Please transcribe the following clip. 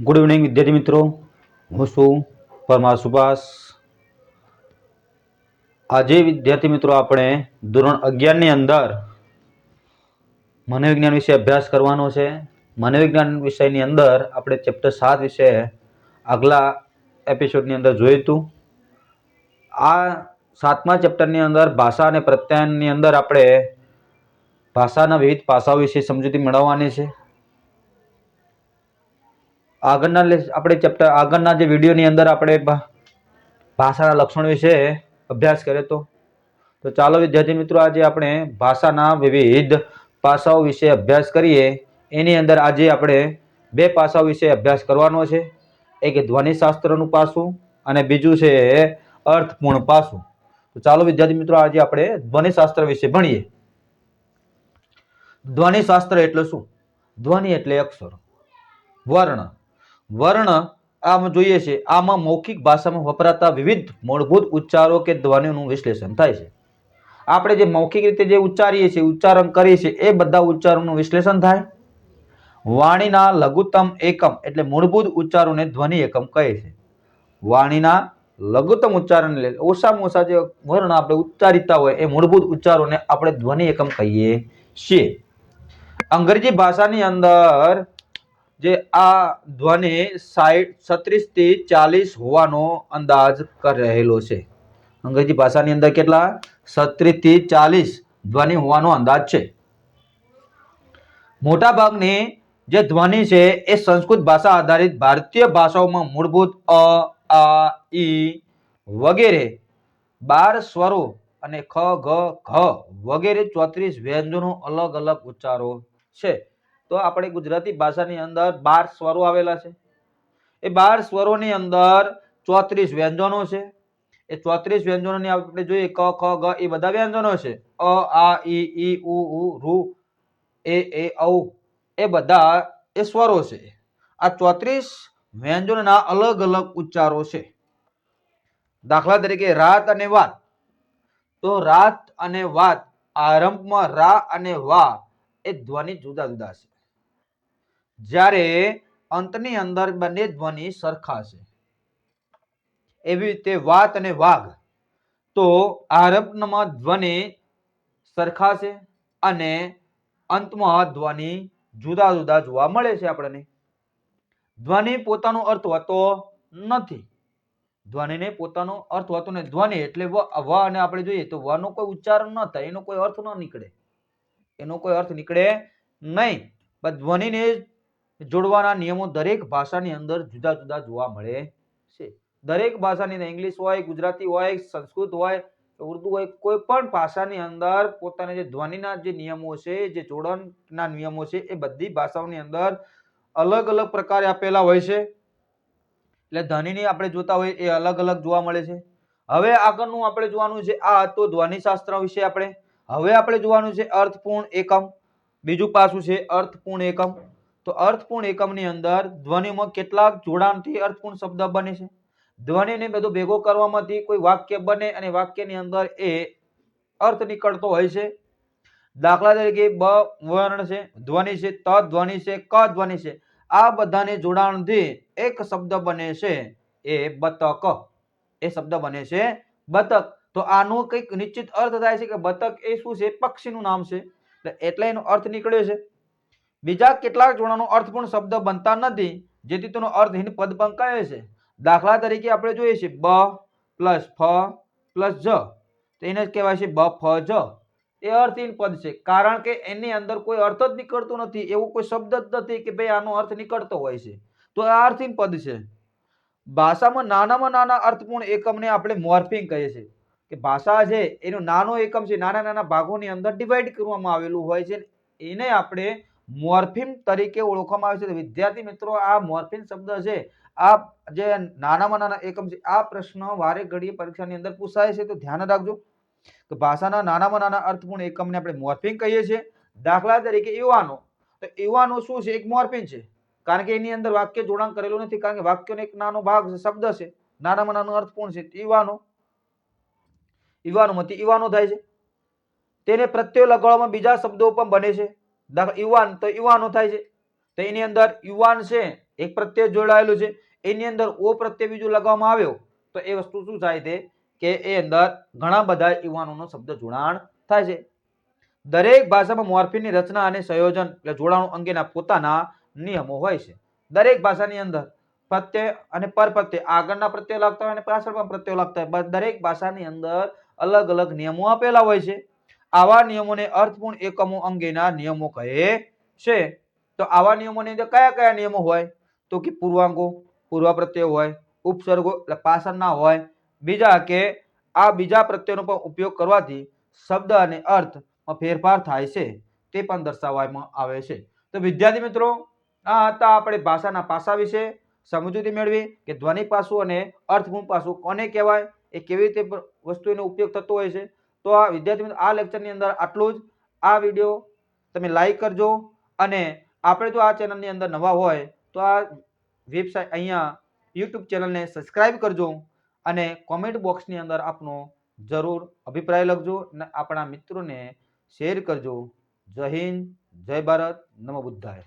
Good evening વિદ્યાર્થી મિત્રો. હું છું પરમાર સુભાષ. આજે, વિદ્યાર્થી મિત્રો, આપણે ધોરણ અગિયારની અંદર મનોવિજ્ઞાન વિશે અભ્યાસ કરવાનો છે. મનોવિજ્ઞાન વિષયની અંદર આપણે ચેપ્ટર સાત વિશે આગલા એપિસોડની અંદર જોયું હતું આ સાતમા ચેપ્ટરની અંદર ભાષા અને પ્રત્યાયનની અંદર આપણે ભાષાના વિવિધ પાસાઓ વિશે સમજૂતી મેળવવાની છે. આગળના આપણે ચેપ્ટર આગળના જે વિડીયોની અંદર આપણે ભાષાના લક્ષણ વિશે અભ્યાસ કર્યો હતો તો ચાલો વિદ્યાર્થી મિત્રો, આજે આપણે ભાષાના વિવિધ પાસાઓ વિશે અભ્યાસ કરીએ. એની અંદર આજે આપણે બે પાસાઓ વિશે અભ્યાસ કરવાનો છે. એક ધ્વનિશાસ્ત્રનું પાસું અને બીજું છે અર્થપૂર્ણ પાસું. તો ચાલો વિદ્યાર્થી મિત્રો, આજે આપણે ધ્વનિશાસ્ત્ર વિશે ભણીએ. ધ્વનિશાસ્ત્ર એટલે શું? ધ્વનિ એટલે અક્ષર. વર્ણ. વર્ણ આમ જોઈએ છે. આમાં મૌખિક ભાષામાં વપરાતા વિવિધ મૂળભૂત ઉચ્ચારો કે ધ્વનિનું વિશ્લેષણ થાય છે. આપણે જે મૌખિક રીતે જે ઉચ્ચારીએ છીએ, ઉચ્ચારણ કરીએ છીએ, એ બધા ઉચ્ચારોનું વિશ્લેષણ થાય. વાણીના લઘુત્તમ એકમ એટલે મૂળભૂત ઉચ્ચારોને ધ્વનિ એકમ કહે છે. વાણીના લઘુત્તમ ઉચ્ચારણ એટલે ઓછામાં ઓછા જે વર્ણ આપણે ઉચ્ચારીતા હોય, એ મૂળભૂત ઉચ્ચારોને આપણે ધ્વનિ એકમ કહીએ છીએ. અંગ્રેજી ભાષાની અંદર જે આ ધ્વનિ સાઈઠ છત્રીસથી ચાલીસ હોવાનો અંદાજ રહેલો છે. અંગ્રેજી ભાષાની અંદર કેટલા? છત્રીસથી ચાલીસ ધ્વનિ હોવાનો અંદાજ છે. મોટાભાગની જે ધ્વનિ છે એ સંસ્કૃત ભાષા આધારિત ભારતીય ભાષાઓમાં મૂળભૂત અ આ ઈ વગેરે બાર સ્વરો અને ખ, ગ, ઘ વગેરે ચોત્રીસ વ્યંજનો અલગ અલગ ઉચ્ચારો છે. તો આપણે ગુજરાતી ભાષાની અંદર બાર સ્વરો આવેલા છે. એ બાર સ્વરોની અંદર ચોત્રીસ વ્યંજનો છે. એ ચોત્રીસ વ્યંજનોની આપણે જોઈએ ક, ખ, ગ, એ બધા વ્યંજનો છે. અ, આ ઈ ઉ ઉ એ એ, ઔ, એ બધા એ સ્વરો છે. આ ચોત્રીસ વ્યંજનોના અલગ અલગ ઉચ્ચારો છે. દાખલા તરીકે રાત અને વાત. તો રાત અને વાત આરંભમાં રા અને વા એ ધ્વનિ જુદા જુદા છે. જ્યારે અંતની અંદર બંને ધ્વનિ સરખા છે. એવી રીતે વાત અને વાઘ. તો આરંભમાં ધ્વનિ સરખા છે અને અંતમાં ધ્વનિ જુદા જુદા જોવા મળે છે આપણને. ધ્વનિ પોતાનો અર્થ હોતો નથી. ધ્વનિને પોતાનો અર્થ હોતો ને ધ્વનિ એટલે વ અને આપણે જોઈએ તો વનો કોઈ ઉચ્ચારણ ન થાય, એનો કોઈ અર્થ ન નીકળે. એનો કોઈ અર્થ નીકળે નહીં. પણ ધ્વનિને જોડવાના નિયમો દરેક ભાષાની અંદર જુદા જુદા જોવા મળે છે. દરેક ભાષાની અંદર ઇંગ્લિશ હોય, ગુજરાતી હોય, સંસ્કૃત હોય, ઉર્દુ હોય, કોઈ પણ ભાષાની અંદર પોતાના જે ધ્વનિના જે નિયમો છે, જે જોડણના નિયમો છે, એ બધી ભાષાઓની અંદર અલગ અલગ પ્રકારે આપેલા હોય છે. એટલે ધ્વનિની આપણે જોતા હોય એ અલગ અલગ જોવા મળે છે. હવે આગળનું આપણે જોવાનું છે, આ તો ધ્વનિશાસ્ત્ર વિશે આપણે. હવે આપણે જોવાનું છે અર્થપૂર્ણ એકમ. બીજું પાસું છે અર્થપૂર્ણ એકમ. તો અર્થપૂર્ણ એકમની અંદર ધ્વનિમાં કેટલાક જોડાણથી અર્થપૂર્ણ શબ્દ બને છે. ધ્વનિને બધું ભેગો કરવામાંથી કોઈ વાક્ય બને અને વાક્યની અંદર એ અર્થ નીકળતો હોય છે. દાખલા તરીકે બ વર્ણ છે, ધ્વનિ છે, ત ધ્વનિ છે, ક ધ્વનિ છે. આ બધાને જોડાણથી એક શબ્દ બને છે એ બતક. એ શબ્દ બને છે બતક. તો આનો કંઈક નિશ્ચિત અર્થ થાય છે કે બતક એ શું છે? પક્ષીનું નામ છે. એટલે એનો અર્થ નીકળ્યો છે. બીજા કેટલાક જોડાણો અર્થપૂર્ણ શબ્દ બનતા નથી, જેથી તેનો અર્થહીન પદ પણ કહે છે. દાખલા તરીકે આપણે જોઈએ છીએ બ પ્લસ ફ પ્લસ જ. તો એને જ કહેવાય છે બ ફ જ. એ અર્થહીન પદ છે. કારણ કે એની અંદર કોઈ અર્થ જ નીકળતો નથી, એવો કોઈ શબ્દ જ નથી કે ભાઈ આનો અર્થ નીકળતો હોય છે. તો આ અર્થહીન પદ છે. ભાષામાં નાનામાં નાના અર્થપૂર્ણ એકમને આપણે મોર્ફિંગ કહીએ છીએ. કે ભાષા છે એનો નાનો એકમ છે, નાના નાના ભાગોની અંદર ડિવાઈડ કરવામાં આવેલું હોય છે, એને આપણે મોર્ફિમ તરીકે ઓળખવામાં આવે છે. વિદ્યાર્થી મિત્રો, આ મોર્ફિન શબ્દ છે. આ જે નાનામાં નાના એકમ છે, આ પ્રશ્ન વારે ઘડીએ પરીક્ષાની અંદર પૂછાય છે. તો ધ્યાન રાખજો તો ભાષાના નાનામાં નાના અર્થપૂર્ણ એકમને આપણે મોર્ફિન કહીએ છીએ. દાખલા તરીકે યુવાનો. તો યુવાનો શું છે? એક મોર્ફિન છે. કારણ કે એની અંદર વાક્ય જોડાણ કરેલું નથી. કારણ કે વાક્યનો એક નાનો ભાગ છે, શબ્દ છે. નાનામાં નાનો અર્થપૂર્ણ છે. યુવાનો. યુવાનોમાંથી યુવાનો થાય છે. તેને પ્રત્યય લગાડવામાં બીજા શબ્દો પણ બને છે. દાખલા યુવાન, તો યુવાનો થાય છે? તો એની અંદર યુવાન છે, એક પ્રત્યય જોડાયેલું છે. એની અંદર ઓ પ્રત્યય બીજું લગાવવામાં આવ્યો. તો એ વસ્તુ શું થાય છે? કે એ અંદર ઘણા બધા યુવાનોનો શબ્દ જોડાણ થાય છે. દરેક ભાષામાં મોર્ફિનની રચના અને સંયોજન એટલે જોડાણ અંગેના પોતાના નિયમો હોય છે. દરેક ભાષાની અંદર પ્રત્યય અને પરપ્રત્યય, આગળના પ્રત્યય લાગતા હોય અને પાછળમાં પ્રત્યય લાગતા હોય. દરેક ભાષાની અંદર અલગ અલગ નિયમો આપેલા હોય છે. આવા નિયમોને અર્થપૂર્ણ એકમો અંગેના નિયમો કહે છે. તો આવા નિયમોની અંદર કયા કયા નિયમો હોય? તો કે પૂર્વાંગો, પૂર્વ પ્રત્યય હોય, ઉપસર્ગો એટલે પાછળના હોય. બીજા કે આ બીજા પ્રત્યયનો પણ ઉપયોગ કરવાથી શબ્દ અને અર્થમાં ફેરફાર થાય છે. તે પણ દર્શાવવામાં આવે છે. તો વિદ્યાર્થી મિત્રો, આ હતા આપણે ભાષાના પાસા વિશે. સમજૂતી મેળવી કે ધ્વનિ પાસું અને અર્થપૂર્ણ પાસું કોને કહેવાય? એ કેવી રીતે વસ્તુનો ઉપયોગ થતો હોય છે? તો આ વિદ્યાર્થી મિત્રો, આ લેક્ચરની અંદર આટલું જ. આ વીડિયો તમે લાઈક કરજો અને આપણે જો આ ચેનલની અંદર નવા હોય, તો આ વેબસાઇટ અહીંયા યુટ્યુબ ચેનલને સબસ્ક્રાઈબ કરજો અને કોમેન્ટ બોક્સની અંદર આપનો જરૂર અભિપ્રાય લખજો અને આપણા મિત્રોને શેર કરજો. જય હિન્દ, જય ભારત, નમો બુદ્ધાય.